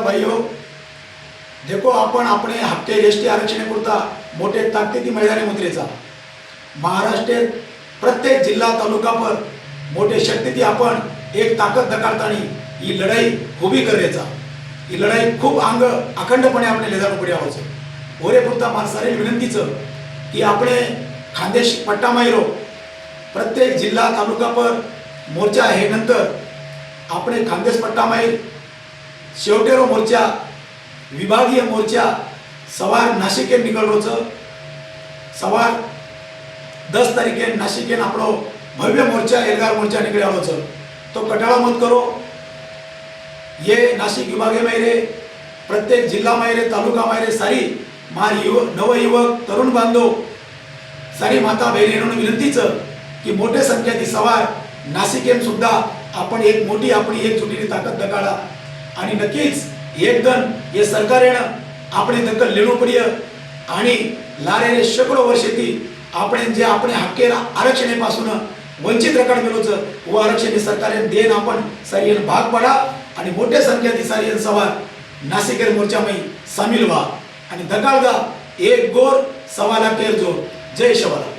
का भाई हो देखो आपण આપણે हप्ते एस टी आरक्षणापुरता मोठे ताकदीची मैदानी मुद्रेचा. महाराष्ट्र प्रत्येक जिल्हा तालुका पर मोठे शक्तीची आपण एक ताकद दकारतानी ही लढाई उभी करायचा. ही लढाई खूप अंग अखंडपणे आपण लेजान उभे आवडचं. ओरेपुरता सारे विनंतीचं की आपले खानदेश पट्टा माहिरो प्रत्येक जिल्हा तालुका पर मोर्चा हे नंतर आपण खानदेश पट्टा माहीर शेवटेरो मोर्चा विभागीय मोर्चा सवार नाशिके निकळलो छ सवार दस तारीखे नाशिकेन આપણો ભવ્ય મોરચા એલગાર મોરચા નીકળ્યાલો છે તો કટાળા મત કરો ये नाशिक विभागे मायरे प्रत्येक जिल्हा मायरे तालुका मायरे सारी मार युवक नवयुवक तरुण बांधव सारी माता बहिणींना विनंतीचं की मोठ्या संख्येने सवार नाशिकेन सुद्धा आपण एक मोठी आपली एक जुटीने ताकद दकाळा आणि नक्कीच एक दन हे सरकारेनं આપણે દખલ લેવું પડીએ आणि लारेले शेकडो वर्षेती આપણે जे આપણે हक्के आरक्षणापासून वंचित रकड गेलोच व आरक्षण हे सरकारेन देन आपण सारियन भाग पडा आणि मोठ्या संख्येने सारियन सवार नाशिकेर मोर्चामध्ये सामील व्हा आणि दकाळदा एक गोर सवाला केर जोर जय शवाला